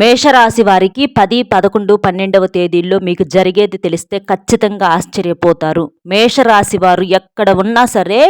మేషరాశి వారికి పది పదకొండు పన్నెండవ తేదీల్లో మీకు జరిగేది తెలిస్తే ఖచ్చితంగా ఆశ్చర్యపోతారు. మేషరాశి వారు ఎక్కడ ఉన్నా సరే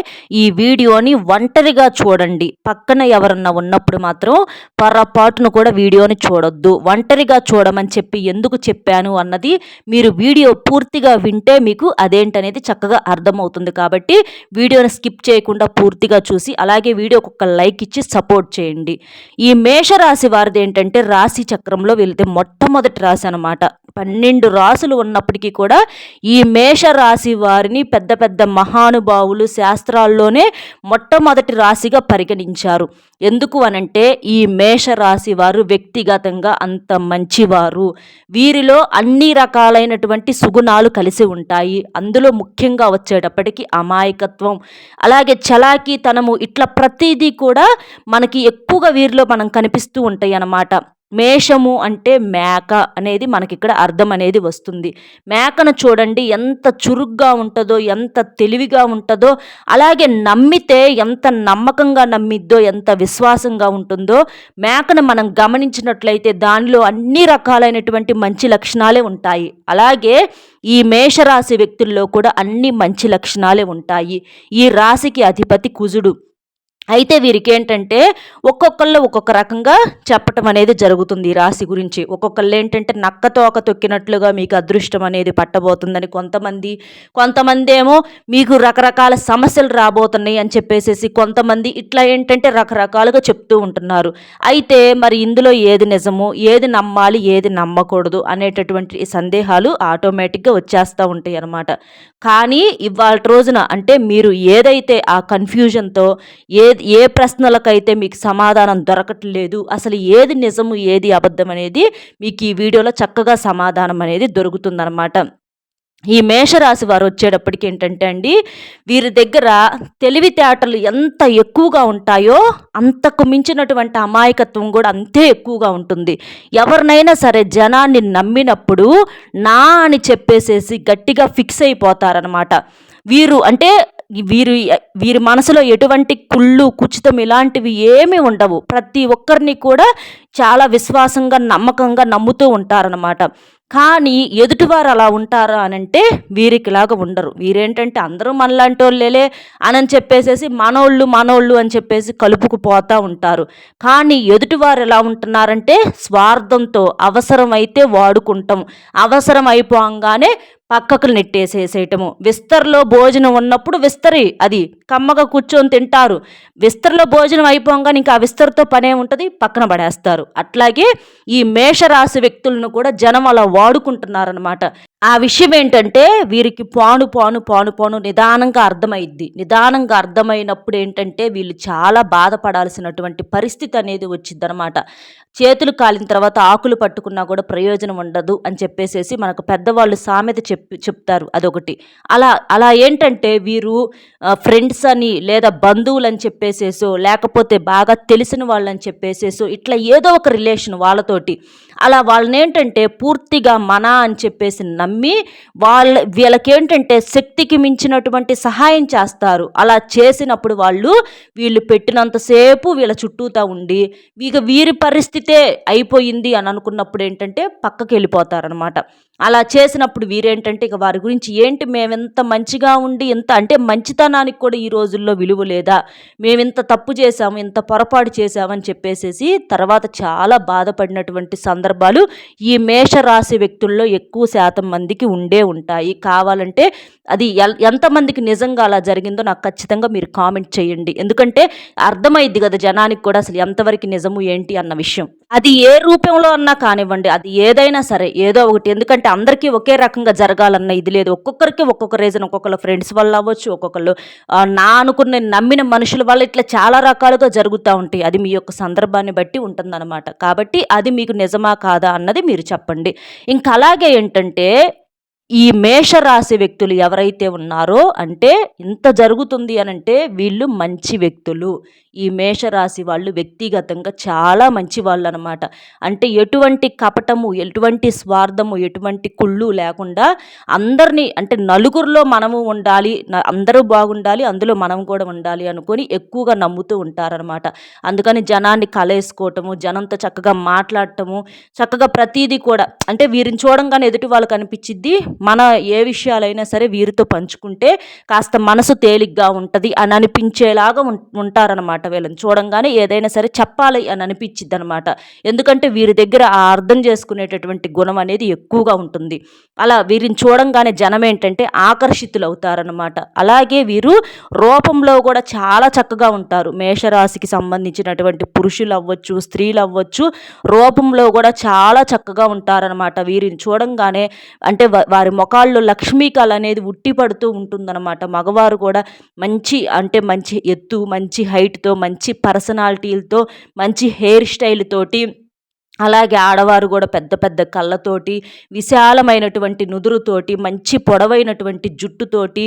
ఈ వీడియోని ఒంటరిగా చూడండి. పక్కన ఎవరన్నా ఉన్నప్పుడు మాత్రం పొరపాటును కూడా వీడియోని చూడొద్దు. ఒంటరిగా చూడమని చెప్పి ఎందుకు చెప్పాను అన్నది మీరు వీడియో పూర్తిగా వింటే మీకు అదేంటనేది చక్కగా అర్థమవుతుంది కాబట్టి వీడియోని స్కిప్ చేయకుండా పూర్తిగా చూసి అలాగే వీడియోకి ఒక లైక్ ఇచ్చి సపోర్ట్ చేయండి. ఈ మేషరాశి వారిది ఏంటంటే రాశి చక్రంలో వెళితే మొట్టమొదటి రాశి అనమాట పన్నెండు రాసులు ఉన్నప్పటికీ కూడా ఈ మేష రాశి వారిని పెద్ద పెద్ద మహానుభావులు శాస్త్రాల్లోనే మొట్టమొదటి రాశిగా పరిగణించారు. ఎందుకు అనంటే ఈ మేష రాశి వారు వ్యక్తిగతంగా అంత మంచివారు. వీరిలో అన్ని రకాలైనటువంటి సుగుణాలు కలిసి ఉంటాయి. అందులో ముఖ్యంగా వచ్చేటప్పటికి అమాయకత్వం. అలాగే చలాకీతనము ఇట్లా ప్రతిదీ కూడా మనకి ఎక్కువగా వీరిలో మనం కనిపిస్తూ ఉంటాయి అన్నమాట. మేషము అంటే మేక అనేది మనకి ఇక్కడ అర్థం అనేది వస్తుంది. మేకను చూడండి ఎంత చురుగ్గా ఉంటుందో ఎంత తెలివిగా ఉంటుందో అలాగే నమ్మితే ఎంత నమ్మకంగా నమ్మిద్దో ఎంత విశ్వాసంగా ఉంటుందో మేకను మనం గమనించినట్లయితే దానిలో అన్ని రకాలైనటువంటి మంచి లక్షణాలే ఉంటాయి. అలాగే ఈ మేషరాశి వ్యక్తుల్లో కూడా అన్ని మంచి లక్షణాలే ఉంటాయి. ఈ రాశికి అధిపతి కుజుడు. అయితే వీరికి ఏంటంటే ఒక్కొక్కళ్ళు ఒక్కొక్క రకంగా చెప్పటం అనేది జరుగుతుంది ఈ రాశి గురించి. ఒక్కొక్కళ్ళు ఏంటంటే నక్క తోక తొక్కినట్లుగా మీకు అదృష్టం అనేది పట్టబోతుందని కొంతమంది కొంతమంది ఏమో మీకు రకరకాల సమస్యలు రాబోతున్నాయి అని చెప్పేసేసి కొంతమంది ఇట్లా ఏంటంటే రకరకాలుగా చెప్తూ ఉంటున్నారు. అయితే మరి ఇందులో ఏది నిజము ఏది నమ్మాలి ఏది నమ్మకూడదు అనేటటువంటి సందేహాలు ఆటోమేటిక్గా వచ్చేస్తూ ఉంటాయి అన్నమాట. కానీ ఇవాళ రోజున అంటే మీరు ఏదైతే ఆ కన్ఫ్యూజన్తో ఏ ఏ ప్రశ్నలకైతే మీకు సమాధానం దొరకట్లేదు అసలు ఏది నిజము ఏది అబద్ధం అనేది మీకు ఈ వీడియోలో చక్కగా సమాధానం అనేది దొరుకుతుందన్నమాట. ఈ మేషరాశి వారు వచ్చేటప్పటికి ఏంటంటే అండి వీరి దగ్గర తెలివితేటలు ఎంత ఎక్కువగా ఉంటాయో అంతకు మించినటువంటి అమాయకత్వం కూడా అంతే ఎక్కువగా ఉంటుంది. ఎవరినైనా సరే జనాన్ని నమ్మినప్పుడు నా అని చెప్పేసేసి గట్టిగా ఫిక్స్ అయిపోతారనమాట వీరు అంటే వీరు వీరి మనసులో ఎటువంటి కుళ్ళు కుచితం ఇలాంటివి ఏమీ ఉండవు. ప్రతి ఒక్కరిని కూడా చాలా విశ్వాసంగా నమ్మకంగా నమ్ముతూ ఉంటారనమాట కానీ ఎదుటివారు అలా ఉంటారా అనంటే వీరికిలాగా ఉండరు. వీరేంటంటే అందరూ మనలాంటి వాళ్ళేలే అని చెప్పేసేసి మనోళ్ళు మనోళ్ళు అని చెప్పేసి కలుపుకుపోతూ ఉంటారు. కానీ ఎదుటివారు ఎలా ఉంటున్నారంటే స్వార్థంతో అవసరమైతే వాడుకుంటాం. అవసరం అయిపోగానే పక్కకు నెట్టేసేసేయటము. విస్తర్లో భోజనం ఉన్నప్పుడు విస్తరి అది కమ్మగా కూర్చొని తింటారు. విస్తర్లో భోజనం అయిపోగానే ఇంకా ఆ విస్తరితో పనే ఉంటుంది పక్కన పడేస్తారు. అట్లాగే ఈ మేషరాశి వ్యక్తులను కూడా జనం అలా వాడుకుంటున్నారనమాట ఆ విషయం ఏంటంటే వీరికి పాను పాను పాను పాను నిదానంగా అర్థమైద్ది. నిదానంగా అర్థమైనప్పుడు ఏంటంటే వీళ్ళు చాలా బాధపడాల్సినటువంటి పరిస్థితి అనేది వచ్చిందనమాట చేతులు కాలిన తర్వాత ఆకులు పట్టుకున్నా కూడా ప్రయోజనం ఉండదు అని చెప్పేసేసి మనకు పెద్దవాళ్ళు సామెత చెప్పి చెప్తారు అదొకటి. అలా అలా ఏంటంటే వీరు ఫ్రెండ్స్ అని లేదా బంధువులు అని చెప్పేసేసో లేకపోతే బాగా తెలిసిన వాళ్ళని చెప్పేసేసో ఇట్లా ఏదో ఒక రిలేషన్ వాళ్ళతోటి. అలా వాళ్ళని ఏంటంటే పూర్తిగా మన అని చెప్పేసి నమ్మి వాళ్ళ వీళ్ళకేంటంటే శక్తికి మించినటువంటి సహాయం చేస్తారు. అలా చేసినప్పుడు వాళ్ళు వీళ్ళు పెట్టినంతసేపు వీళ్ళ చుట్టూతా ఉండి ఇక వీరి పరిస్థితే అయిపోయింది అని అనుకున్నప్పుడు ఏంటంటే పక్కకి వెళ్ళిపోతారనమాట అలా చేసినప్పుడు వీరేంటంటే ఇక వారి గురించి ఏంటి మేమెంత మంచిగా ఉండి ఇంత అంటే మంచితనానికి కూడా ఈ రోజుల్లో విలువ లేదా మేమింత తప్పు చేశాము ఇంత పొరపాటు చేశామని చెప్పేసేసి తర్వాత చాలా బాధపడినటువంటి సందర్భాలు ఈ మేషరాశి వ్యక్తుల్లో ఎక్కువ శాతం మందికి ఉండే ఉంటాయి. కావాలంటే అది ఎంతమందికి నిజంగా అలా జరిగిందో నాకు ఖచ్చితంగా మీరు కామెంట్ చేయండి. ఎందుకంటే అర్థమైద్ది కదా జనానికి కూడా అసలు ఎంతవరకు నిజము ఏంటి అన్న విషయం. అది ఏ రూపంలో అన్నా కానివ్వండి అది ఏదైనా సరే ఏదో ఒకటి. ఎందుకంటే అందరికీ ఒకే రకంగా జరగాలన్న ఇది లేదు. ఒక్కొక్కరికి ఒక్కొక్క రీజన్ ఒక్కొక్కరు ఫ్రెండ్స్ వల్ల అవ్వచ్చు ఒక్కొక్కరు నా అనుకున్న నమ్మిన మనుషుల వల్ల ఇట్లా చాలా రకాలుగా జరుగుతూ ఉంటాయి. అది మీ యొక్క సందర్భాన్ని బట్టి ఉంటుందన్నమాట. కాబట్టి అది మీకు నిజమా కాదా అన్నది మీరు చెప్పండి. ఇంకా అలాగే ఏంటంటే ఈ మేషరాశి వ్యక్తులు ఎవరైతే ఉన్నారో అంటే ఇంత జరుగుతుంది అని అంటే వీళ్ళు మంచి వ్యక్తులు. ఈ మేషరాశి వాళ్ళు వ్యక్తిగతంగా చాలా మంచి వాళ్ళు అనమాట అంటే ఎటువంటి కపటము ఎటువంటి స్వార్థము ఎటువంటి కుళ్ళు లేకుండా అందరినీ అంటే నలుగురిలో మనము ఉండాలి అందరూ బాగుండాలి అందులో మనం కూడా ఉండాలి అనుకొని ఎక్కువగా నమ్ముతూ ఉంటారనమాట. అందుకని జనాన్ని కలేసుకోవటము జనంతో చక్కగా మాట్లాడటము చక్కగా ప్రతీది కూడా అంటే వీరిని చూడంగానే ఎదుటి వాళ్ళకి అనిపించిద్ది మన ఏ విషయాలైనా సరే వీరితో పంచుకుంటే కాస్త మనసు తేలిగ్గా ఉంటుంది అని అనిపించేలాగా ఉంటారనమాట. వీళ్ళని చూడంగానే ఏదైనా సరే చెప్పాలి అని అనిపించిద్ది అనమాట ఎందుకంటే వీరి దగ్గర ఆ అర్థం చేసుకునేటటువంటి గుణం అనేది ఎక్కువగా ఉంటుంది. అలా వీరిని చూడంగానే జనం ఏంటంటే ఆకర్షితులు అవుతారనమాట అలాగే వీరు రూపంలో కూడా చాలా చక్కగా ఉంటారు. మేషరాశికి సంబంధించినటువంటి పురుషులు అవ్వచ్చు స్త్రీలు అవ్వచ్చు రూపంలో కూడా చాలా చక్కగా ఉంటారనమాట వీరిని చూడంగానే అంటే వారి ముఖాల్లో లక్ష్మీకళ అనేది ఉట్టిపడుతూ ఉంటుందన్నమాట. మగవారు కూడా మంచి అంటే మంచి ఎత్తు మంచి హైట్తో మంచి పర్సనాలిటీలతో మంచి హెయిర్ స్టైల్ తోటి అలాగే ఆడవారు కూడా పెద్ద పెద్ద కళ్ళతోటి విశాలమైనటువంటి నుదురుతోటి మంచి పొడవైనటువంటి జుట్టుతోటి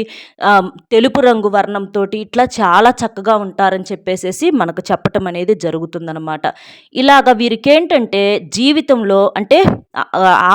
తెలుపు రంగు వర్ణంతో ఇట్లా చాలా చక్కగా ఉంటారని చెప్పేసేసి మనకు చెప్పటం అనేది జరుగుతుందనమాట ఇలాగ వీరికేంటంటే జీవితంలో అంటే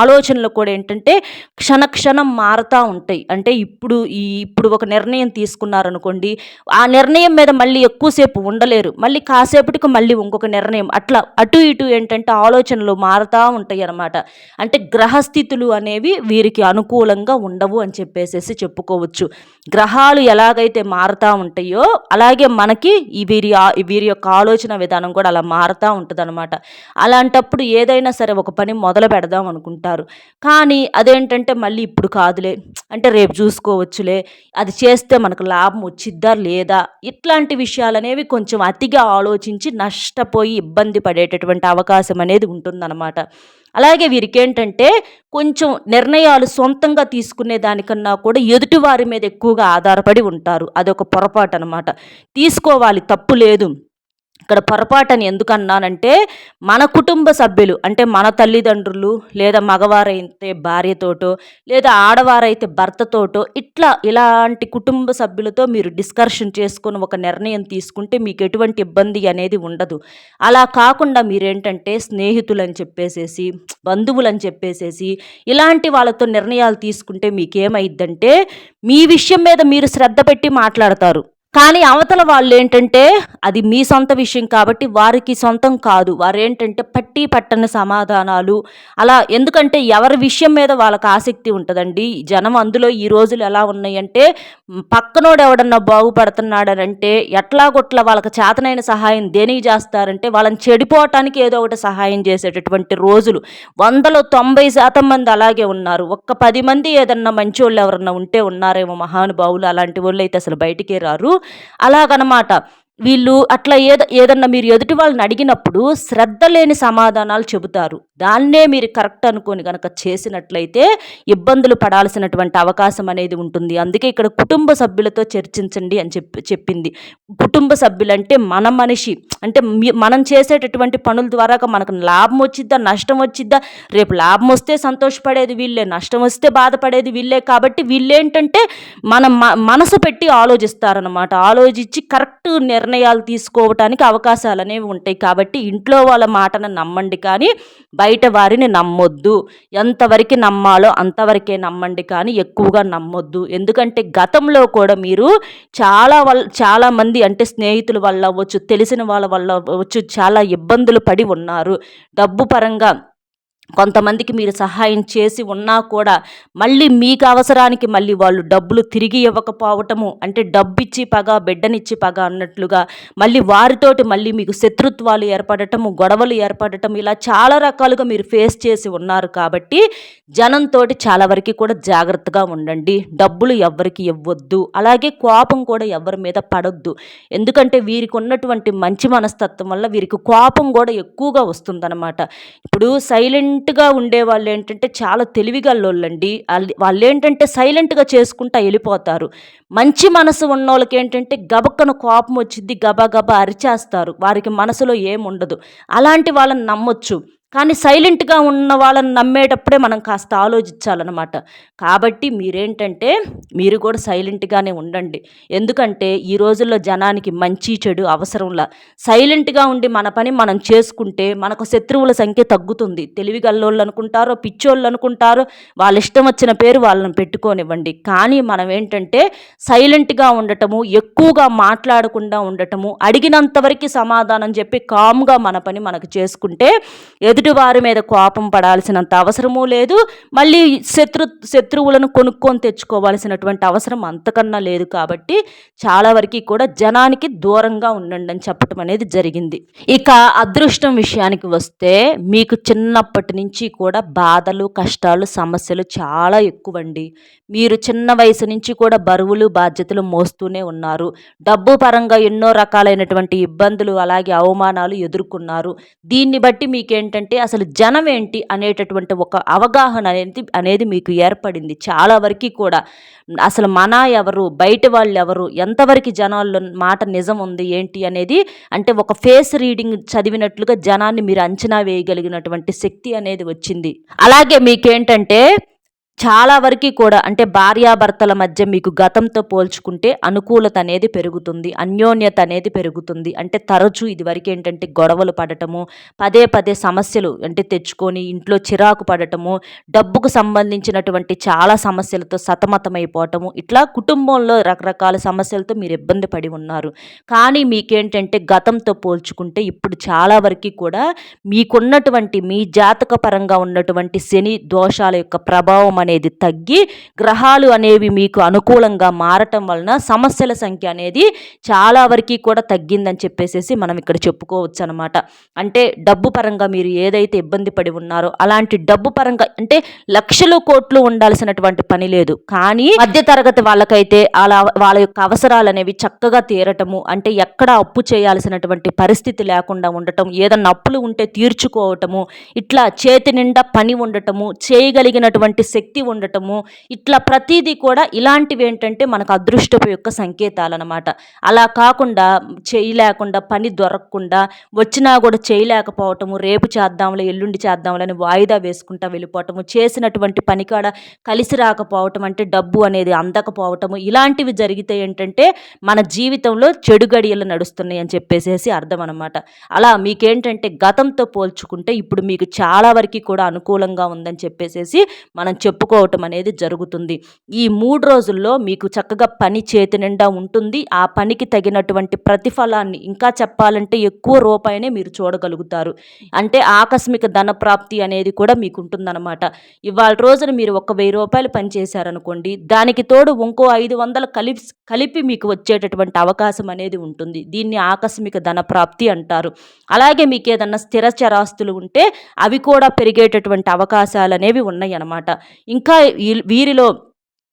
ఆలోచనలు కూడా ఏంటంటే క్షణక్షణం మారుతూ ఉంటాయి. అంటే ఇప్పుడు ఈ ఇప్పుడు ఒక నిర్ణయం తీసుకున్నారనుకోండి ఆ నిర్ణయం మీద మళ్ళీ ఎక్కువసేపు ఉండలేరు. మళ్ళీ కాసేపటికి మళ్ళీ ఇంకొక నిర్ణయం. అట్లా అటు ఇటు ఏంటంటే ఆలోచన ఆలోచనలు మారుతూ ఉంటాయి అన్నమాట అంటే గ్రహస్థితులు అనేవి వీరికి అనుకూలంగా ఉండవు అని చెప్పేసేసి చెప్పుకోవచ్చు. గ్రహాలు ఎలాగైతే మారుతూ ఉంటాయో అలాగే మనకి ఈ వీరి వీరి యొక్క ఆలోచన విధానం కూడా అలా మారుతూ ఉంటుంది అనమాట అలాంటప్పుడు ఏదైనా సరే ఒక పని మొదలు పెడదాం అనుకుంటారు. కానీ అదేంటంటే మళ్ళీ ఇప్పుడు కాదులే. అంటే రేపు చూసుకోవచ్చులే. అది చేస్తే మనకు లాభం వచ్చిద్దా లేదా? ఇట్లాంటి విషయాలు అనేవి కొంచెం అతిగా ఆలోచించి నష్టపోయి ఇబ్బంది పడేటటువంటి అవకాశం అనేది ఉంటుందన్నమాట. అలాగే వీరికి ఏంటంటే కొంచెం నిర్ణయాలు సొంతంగా తీసుకునే దానికన్నా కూడా ఎదుటివారి మీద ఎక్కువగా ఆధారపడి ఉంటారు. అదొక పొరపాటు అనమాట తీసుకోవాలి తప్పు లేదు. ఇక్కడ పొరపాటని ఎందుకన్నానంటే మన కుటుంబ సభ్యులు అంటే మన తల్లిదండ్రులు లేదా మగవారైతే భార్యతోటో లేదా ఆడవారైతే భర్తతోటో ఇట్లా ఇలాంటి కుటుంబ సభ్యులతో మీరు డిస్కషన్ చేసుకుని ఒక నిర్ణయం తీసుకుంటే మీకు ఎటువంటి ఇబ్బంది అనేది ఉండదు. అలా కాకుండా మీరేంటంటే స్నేహితులని చెప్పేసేసి బంధువులని చెప్పేసేసి ఇలాంటి వాళ్ళతో నిర్ణయాలు తీసుకుంటే మీకేమైద్దంటే మీ విషయం మీద మీరు శ్రద్ధ పెట్టి మాట్లాడతారు. కానీ అవతల వాళ్ళు ఏంటంటే అది మీ సొంత విషయం కాబట్టి వారికి సొంతం కాదు. వారేంటంటే పట్టి పట్టని సమాధానాలు. అలా ఎందుకంటే ఎవరి విషయం మీద వాళ్ళకి ఆసక్తి ఉంటుందండి. జనం అందులో ఈ రోజులు ఎలా ఉన్నాయంటే పక్కనోడు ఎవడన్నా బాగుపడుతున్నాడనంటే ఎట్లాగొట్లా వాళ్ళకి చేతనైన సహాయం దేనికి చేస్తారంటే వాళ్ళని చెడిపోవటానికి ఏదో ఒకటి సహాయం చేసేటటువంటి రోజులు. వందలో తొంభై శాతం మంది అలాగే ఉన్నారు. ఒక్క పది మంది ఏదన్నా మంచి వాళ్ళు ఎవరన్నా ఉంటే ఉన్నారేమో మహానుభావులు అలాంటి వాళ్ళు అయితే అసలు బయటికే రారు. అలాగనమాట. వీళ్ళు అట్లా ఏద ఏదన్నా మీరు ఎదుటి వాళ్ళని అడిగినప్పుడు శ్రద్ధ లేని సమాధానాలు చెబుతారు. దాన్నే మీరు కరెక్ట్ అనుకొని కనుక చేసినట్లయితే ఇబ్బందులు పడాల్సినటువంటి అవకాశం అనేది ఉంటుంది. అందుకే ఇక్కడ కుటుంబ సభ్యులతో చర్చించండి అని చెప్పి చెప్పింది. కుటుంబ సభ్యులంటే మన మనిషి. అంటే మనం చేసేటటువంటి పనుల ద్వారా మనకు లాభం వచ్చిద్దా నష్టం వచ్చిద్దా? రేపు లాభం వస్తే సంతోషపడేది వీళ్ళే నష్టం వస్తే బాధపడేది వీళ్ళే. కాబట్టి వీళ్ళేంటంటే మన మనసు పెట్టి ఆలోచిస్తారనమాట ఆలోచించి కరెక్ట్ నిర్ణయం నిర్ణయాలు తీసుకోవటానికి అవకాశాలు అనేవి ఉంటాయి. కాబట్టి ఇంట్లో వాళ్ళ మాటను నమ్మండి కానీ బయట వారిని నమ్మొద్దు. ఎంతవరకు నమ్మాలో అంతవరకే నమ్మండి కానీ ఎక్కువగా నమ్మొద్దు. ఎందుకంటే గతంలో కూడా మీరు చాలా వల్ల చాలామంది అంటే స్నేహితుల వల్ల అవ్వచ్చు తెలిసిన వాళ్ళ వల్ల అవ్వచ్చు చాలా ఇబ్బందులు పడి ఉన్నారు. డబ్బు పరంగా కొంతమందికి మీరు సహాయం చేసి ఉన్నా కూడా మళ్ళీ మీకు అవసరానికి మళ్ళీ వాళ్ళు డబ్బులు తిరిగి ఇవ్వకపోవటము అంటే డబ్బిచ్చి పగ బిడ్డనిచ్చి పగ అన్నట్లుగా మళ్ళీ వారితోటి మళ్ళీ మీకు శత్రుత్వాలు ఏర్పడటము గొడవలు ఏర్పడటం ఇలా చాలా రకాలుగా మీరు ఫేస్ చేసి ఉన్నారు కాబట్టి జనంతో చాలా వరకు కూడా జాగ్రత్తగా ఉండండి. డబ్బులు ఎవ్వరికి ఇవ్వద్దు. అలాగే కోపం కూడా ఎవరి మీద పడొద్దు. ఎందుకంటే వీరికి ఉన్నటువంటి మంచి మనస్తత్వం వల్ల వీరికి కోపం కూడా ఎక్కువగా వస్తుందన్నమాట. ఇప్పుడు సైలెంట్ సైలెంట్గా ఉండేవాళ్ళు ఏంటంటే చాలా తెలివిగల్లోళ్ళండి వాళ్ళు ఏంటంటే సైలెంట్గా చేసుకుంటా వెళ్ళిపోతారు మంచి మనసు ఉన్న వాళ్ళకి ఏంటంటే గబక్కన కోపం వచ్చింది గబా గబా అరిచేస్తారు. వారికి మనసులో ఏముండదు. అలాంటి వాళ్ళని నమ్మొచ్చు. కానీ సైలెంట్గా ఉన్న వాళ్ళని నమ్మేటప్పుడే మనం కాస్త ఆలోచించాలన్నమాట. కాబట్టి మీరేంటంటే మీరు కూడా సైలెంట్గానే ఉండండి. ఎందుకంటే ఈ రోజుల్లో జనానికి మంచి చెడు అవసరంలా సైలెంట్గా ఉండి మన పని మనం చేసుకుంటే మనకు శత్రువుల సంఖ్య తగ్గుతుంది. తెలివిగల్లోళ్ళు అనుకుంటారో పిచ్చోళ్ళు అనుకుంటారో వాళ్ళ ఇష్టం వచ్చిన పేరు వాళ్ళని పెట్టుకోనివ్వండి. కానీ మనం ఏంటంటే సైలెంట్గా ఉండటము ఎక్కువగా మాట్లాడకుండా ఉండటము అడిగినంతవరకు సమాధానం చెప్పి కామ్గా మన పని మనకు చేసుకుంటే ఎదుటివారి మీద కోపం పడాల్సినంత అవసరమూ లేదు. మళ్ళీ శత్రు శత్రువులను కొనుక్కొని తెచ్చుకోవాల్సినటువంటి అవసరం అంతకన్నా లేదు కాబట్టి చాలా వరకు కూడా జనానికి దూరంగా ఉండండి అని చెప్పటం అనేది జరిగింది. ఇక అదృష్టం విషయానికి వస్తే మీకు చిన్నప్పటి నుంచి కూడా బాధలు కష్టాలు సమస్యలు చాలా ఎక్కువండి. మీరు చిన్న వయసు నుంచి కూడా బరువులు బాధ్యతలు మోస్తూనే ఉన్నారు. డబ్బు పరంగా ఎన్నో రకాలైనటువంటి ఇబ్బందులు అలాగే అవమానాలు ఎదుర్కొన్నారు. దీన్ని బట్టి మీకేంటంటే అసలు జనం ఏంటి అనేటటువంటి ఒక అవగాహన అనేది అనేది మీకు ఏర్పడింది. చాలా వరకు కూడా అసలు మన ఎవరు బయట వాళ్ళు ఎవరు ఎంతవరకు జనాల్లో మాట నిజం ఉంది ఏంటి అనేది అంటే ఒక ఫేస్ రీడింగ్ చదివినట్లుగా జనాన్ని మీరు అంచనా వేయగలిగినటువంటి శక్తి అనేది వచ్చింది. అలాగే మీకేంటంటే చాలా వరకు కూడా అంటే భార్యాభర్తల మధ్య మీకు గతంతో పోల్చుకుంటే అనుకూలత అనేది పెరుగుతుంది అన్యోన్యత అనేది పెరుగుతుంది. అంటే తరచూ ఇది వరకు ఏంటంటే గొడవలు పడటము పదే పదే సమస్యలు అంటే తెచ్చుకొని ఇంట్లో చిరాకు పడటము డబ్బుకు సంబంధించినటువంటి చాలా సమస్యలతో సతమతమైపోవటము ఇట్లా కుటుంబంలో రకరకాల సమస్యలతో మీరు ఇబ్బంది పడి ఉన్నారు. కానీ మీకేంటంటే గతంతో పోల్చుకుంటే ఇప్పుడు చాలా వరకు కూడా మీకున్నటువంటి మీ జాతక పరంగా ఉన్నటువంటి శని దోషాల యొక్క ప్రభావం అనేది తగ్గి గ్రహాలు అనేవి మీకు అనుకూలంగా మారటం వలన సమస్యల సంఖ్య అనేది చాలా వరకు కూడా తగ్గిందని చెప్పేసి మనం ఇక్కడ చెప్పుకోవచ్చు అనమాట అంటే డబ్బు పరంగా మీరు ఏదైతే ఇబ్బంది పడి ఉన్నారో అలాంటి డబ్బు పరంగా అంటే లక్షలు కోట్లు ఉండాల్సినటువంటి పని లేదు. కానీ మధ్య తరగతి వాళ్ళకైతే అలా వాళ్ళ యొక్క అవసరాలు అనేవి చక్కగా తీరటము అంటే ఎక్కడ అప్పు చేయాల్సినటువంటి పరిస్థితి లేకుండా ఉండటం ఏదన్నా అప్పులు ఉంటే తీర్చుకోవటము ఇట్లా చేతి నిండా పని ఉండటము చేయగలిగినటువంటి శక్తి శక్తి ఉండటము. ఇట్లా ప్రతిదీ కూడా ఇలాంటివి ఏంటంటే మనకు అదృష్టపు యొక్క సంకేతాలు అనమాట అలా కాకుండా చేయలేకుండా పని దొరకకుండా వచ్చినా కూడా చేయలేకపోవటము రేపు చేద్దాంలే ఎల్లుండి చేద్దాంలే అని వాయిదా వేసుకుంటా వెళ్ళిపోవటము చేసినటువంటి పని కాడ కలిసి రాకపోవటం అంటే డబ్బు అనేది అందకపోవటము ఇలాంటివి జరిగితే ఏంటంటే మన జీవితంలో చెడు గడియలు నడుస్తున్నాయి అని చెప్పేసేసి అర్థం అనమాట అలా మీకేంటంటే గతంతో పోల్చుకుంటే ఇప్పుడు మీకు చాలా వరకు కూడా అనుకూలంగా ఉందని చెప్పేసేసి మనం చెప్పుకో చెప్పుకోవటం అనేది జరుగుతుంది. ఈ మూడు రోజుల్లో మీకు చక్కగా పని చేతి నిండా ఉంటుంది. ఆ పనికి తగినటువంటి ప్రతిఫలాన్ని ఇంకా చెప్పాలంటే ఎక్కువ రూపాయనే మీరు చూడగలుగుతారు. అంటే ఆకస్మిక ధన ప్రాప్తి అనేది కూడా మీకు ఉంటుందన్నమాట ఇవాళ రోజున మీరు ఒక వెయ్యి రూపాయలు పని చేశారనుకోండి దానికి తోడు ఇంకో ఐదు వందలు కలిపి కలిపి మీకు వచ్చేటటువంటి అవకాశం అనేది ఉంటుంది. దీన్ని ఆకస్మిక ధన ప్రాప్తి అంటారు. అలాగే మీకు ఏదన్నా స్థిర చరాస్తులు ఉంటే అవి కూడా పెరిగేటటువంటి అవకాశాలు అనేవి ఉన్నాయన్నమాట. ఇంకా వీరిలో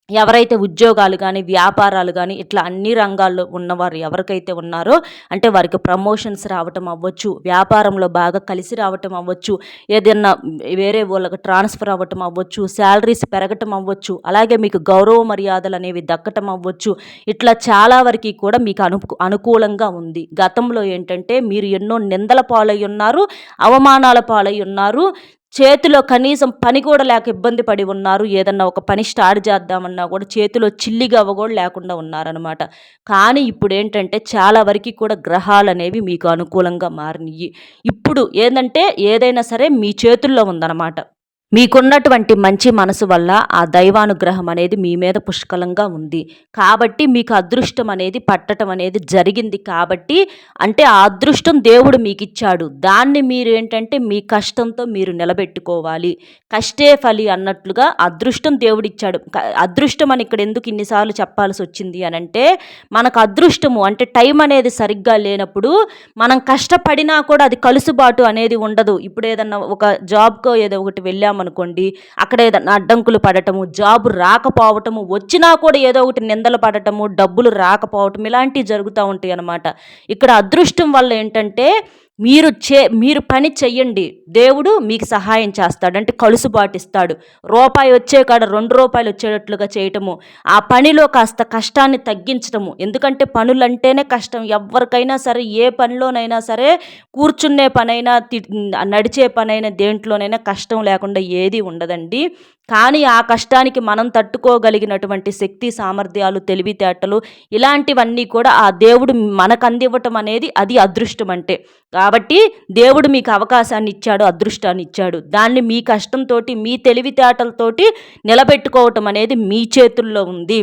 ఎవరైతే ఉద్యోగాలు కానీ వ్యాపారాలు కానీ ఇట్లా అన్ని రంగాల్లో ఉన్నవారు ఎవరికైతే ఉన్నారో అంటే వారికి ప్రమోషన్స్ రావటం అవ్వచ్చు వ్యాపారంలో బాగా కలిసి రావటం అవ్వచ్చు ఏదైనా వేరే వాళ్ళకి ట్రాన్స్ఫర్ అవ్వటం అవ్వచ్చు శాలరీస్ పెరగటం అవ్వచ్చు అలాగే మీకు గౌరవ మర్యాదలు అనేవి దక్కటం అవ్వచ్చు ఇట్లా చాలా వరకు కూడా మీకు అను అనుకూలంగా ఉంది. గతంలో ఏంటంటే మీరు ఎన్నో నిందల పాలై ఉన్నారు అవమానాల పాలై ఉన్నారు చేతిలో కనీసం పని కూడా లేక ఇబ్బంది పడి ఉన్నారు. ఏదన్నా ఒక పని స్టార్ట్ చేద్దామన్నా కూడా చేతిలో చిల్లిగవ్వ కూడా లేకుండా ఉన్నారనమాట కానీ ఇప్పుడు ఏంటంటే చాలా వరకు కూడా గ్రహాలు అనేవి మీకు అనుకూలంగా మారినాయి ఇప్పుడు ఏంటంటే ఏదైనా సరే మీ చేతుల్లో ఉందన్నమాట. మీకున్నటువంటి మంచి మనసు వల్ల ఆ దైవానుగ్రహం అనేది మీ మీద పుష్కలంగా ఉంది. కాబట్టి మీకు అదృష్టం అనేది పట్టడం అనేది జరిగింది కాబట్టి అంటే ఆ అదృష్టం దేవుడు మీకు ఇచ్చాడు దాన్ని మీరు ఏంటంటే మీ కష్టంతో మీరు నిలబెట్టుకోవాలి. కష్టే ఫలి అన్నట్లుగా అదృష్టం దేవుడు ఇచ్చాడు అదృష్టం అని ఇక్కడ ఎందుకు ఇన్నిసార్లు చెప్పాల్సి వచ్చింది అని అంటే మనకు అదృష్టము అంటే టైం అనేది సరిగ్గా లేనప్పుడు మనం కష్టపడినా కూడా అది కలుసుబాటు అనేది ఉండదు. ఇప్పుడు ఏదన్నా ఒక జాబ్కో ఏదో ఒకటి వెళ్ళాము అనుకోండి అక్కడ ఏదైనా అడ్డంకులు పడటము జాబ్ రాకపోవటము వచ్చినా కూడా ఏదో ఒకటి నిందలు పడటము డబ్బులు రాకపోవటం ఇలాంటివి జరుగుతూ ఉంటాయి అన్నమాట ఇక్కడ అదృష్టం వల్ల ఏంటంటే మీరు చే మీరు పని చెయ్యండి. దేవుడు మీకు సహాయం చేస్తాడు. అంటే కలుసు రూపాయి వచ్చే కాడ రెండు రూపాయలు వచ్చేటట్లుగా చేయటము ఆ పనిలో కాస్త కష్టాన్ని తగ్గించటము. ఎందుకంటే పనులంటేనే కష్టం. ఎవరికైనా సరే ఏ పనిలోనైనా సరే కూర్చునే పనైనా తి నడిచే పనైనా దేంట్లోనైనా కష్టం లేకుండా ఏది ఉండదండి. కానీ ఆ కష్టానికి మనం తట్టుకోగలిగినటువంటి శక్తి సామర్థ్యాలు తెలివితేటలు ఇలాంటివన్నీ కూడా ఆ దేవుడు మనకు అందివ్వటం అనేది అది అదృష్టం అంటే. కాబట్టి దేవుడు మీకు అవకాశాన్ని ఇచ్చాడు అదృష్టాన్ని ఇచ్చాడు. దాన్ని మీ కష్టంతో మీ తెలివితేటలతోటి నిలబెట్టుకోవటం అనేది మీ చేతుల్లో ఉంది.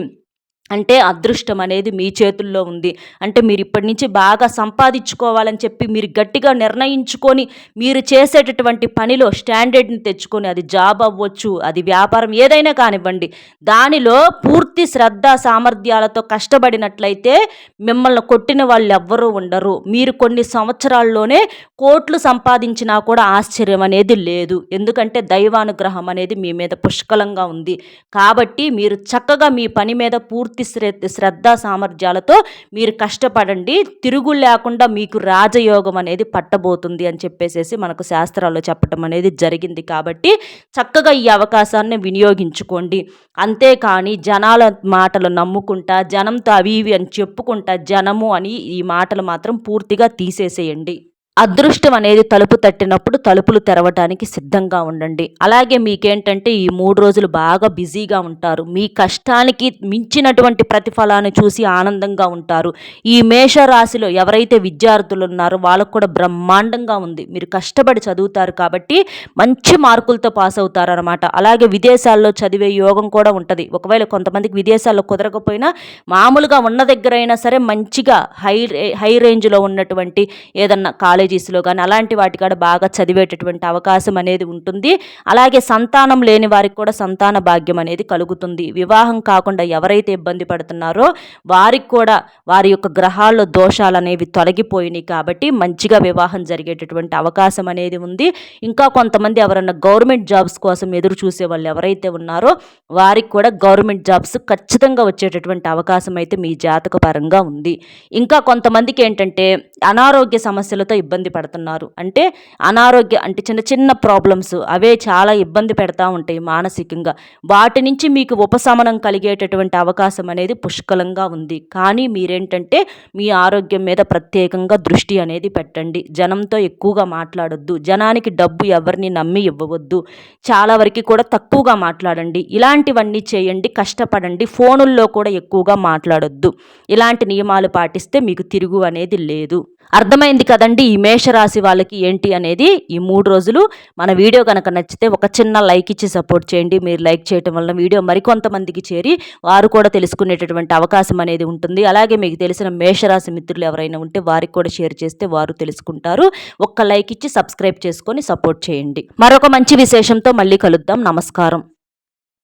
అంటే అదృష్టం అనేది మీ చేతుల్లో ఉంది. అంటే మీరు ఇప్పటి నుంచి బాగా సంపాదించుకోవాలని చెప్పి మీరు గట్టిగా నిర్ణయించుకొని మీరు చేసేటటువంటి పనిలో స్టాండర్డ్ని తెచ్చుకొని అది జాబ్ అవ్వచ్చు అది వ్యాపారం ఏదైనా కానివ్వండి. దానిలో పూర్తి శ్రద్ధ సామర్థ్యాలతో కష్టపడినట్లయితే మిమ్మల్ని కొట్టిన వాళ్ళు ఎవ్వరూ ఉండరు. మీరు కొన్ని సంవత్సరాల్లోనే కోట్లు సంపాదించినా కూడా ఆశ్చర్యం అనేది లేదు. ఎందుకంటే దైవానుగ్రహం అనేది మీ మీద పుష్కలంగా ఉంది. కాబట్టి మీరు చక్కగా మీ పని మీద పూర్తి పూర్తి శ్రద్ధ సామర్థ్యాలతో మీరు కష్టపడండి తిరుగు లేకుండా మీకు రాజయోగం అనేది పట్టబోతుంది అని చెప్పేసి మనకు శాస్త్రాల్లో చెప్పడం అనేది జరిగింది కాబట్టి చక్కగా ఈ అవకాశాన్ని వినియోగించుకోండి. అంతేకాని జనాల మాటలు నమ్ముకుంటా జనంతో అవి ఇవి అని చెప్పుకుంటా జనము అని ఈ మాటలు మాత్రం పూర్తిగా తీసేసేయండి. అదృష్టం అనేది తలుపు తట్టినప్పుడు తలుపులు తెరవటానికి సిద్ధంగా ఉండండి. అలాగే మీకేంటంటే ఈ మూడు రోజులు బాగా బిజీగా ఉంటారు. మీ కష్టానికి మించినటువంటి ప్రతిఫలాన్ని చూసి ఆనందంగా ఉంటారు. ఈ మేషరాశిలో ఎవరైతే విద్యార్థులు ఉన్నారో వాళ్ళకు కూడా బ్రహ్మాండంగా ఉంది. మీరు కష్టపడి చదువుతారు కాబట్టి మంచి మార్కులతో పాస్ అవుతారనమాట అలాగే విదేశాల్లో చదివే యోగం కూడా ఉంటుంది. ఒకవేళ కొంతమందికి విదేశాల్లో కుదరకపోయినా మామూలుగా ఉన్న దగ్గర అయినా సరే మంచిగా హై హై రేంజ్లో ఉన్నటువంటి ఏదన్నా కాలేజ్ కాలేజీస్లో కానీ అలాంటి వాటి కూడా బాగా చదివేటటువంటి అవకాశం అనేది ఉంటుంది. అలాగే సంతానం లేని వారికి కూడా సంతాన భాగ్యం అనేది కలుగుతుంది. వివాహం కాకుండా ఎవరైతే ఇబ్బంది పడుతున్నారో వారికి కూడా వారి యొక్క గ్రహాల్లో దోషాలు అనేవి తొలగిపోయినాయి కాబట్టి మంచిగా వివాహం జరిగేటటువంటి అవకాశం అనేది ఉంది. ఇంకా కొంతమంది ఎవరన్నా గవర్నమెంట్ జాబ్స్ కోసం ఎదురు చూసే వాళ్ళు ఎవరైతే ఉన్నారో వారికి కూడా గవర్నమెంట్ జాబ్స్ ఖచ్చితంగా వచ్చేటటువంటి అవకాశం అయితే మీ జాతక పరంగా ఉంది. ఇంకా కొంతమందికి ఏంటంటే అనారోగ్య సమస్యలతో ఇబ్బంది పడుతున్నారు. అంటే అనారోగ్య అంటే చిన్న చిన్న ప్రాబ్లమ్స్ అవే చాలా ఇబ్బంది పెడతా ఉంటాయి మానసికంగా. వాటి నుంచి మీకు ఉపశమనం కలిగేటటువంటి అవకాశం అనేది పుష్కలంగా ఉంది. కానీ మీరేంటంటే మీ ఆరోగ్యం మీద ప్రత్యేకంగా దృష్టి అనేది పెట్టండి. జనంతో ఎక్కువగా మాట్లాడొద్దు. జనానికి డబ్బు ఎవరిని నమ్మి ఇవ్వవద్దు. చాలా వరకు కూడా తక్కువగా మాట్లాడండి. ఇలాంటివన్నీ చేయండి. కష్టపడండి. ఫోనుల్లో కూడా ఎక్కువగా మాట్లాడొద్దు. ఇలాంటి నియమాలు పాటిస్తే మీకు తిరుగు అనేది లేదు. అర్థమైంది కదండి ఈ మేషరాశి వాళ్ళకి ఏంటి అనేది ఈ మూడు రోజులు. మన వీడియో కనుక నచ్చితే ఒక చిన్న లైక్ ఇచ్చి సపోర్ట్ చేయండి. మీరు లైక్ చేయటం వల్ల వీడియో మరికొంతమందికి చేరి వారు కూడా తెలుసుకునేటటువంటి అవకాశం అనేది ఉంటుంది. అలాగే మీకు తెలిసిన మేషరాశి మిత్రులు ఎవరైనా ఉంటే వారికి కూడా షేర్ చేస్తే వారు తెలుసుకుంటారు. ఒక్క లైక్ ఇచ్చి సబ్స్క్రైబ్ చేసుకొని సపోర్ట్ చేయండి. మరొక మంచి విశేషంతో మళ్ళీ కలుద్దాం. నమస్కారం.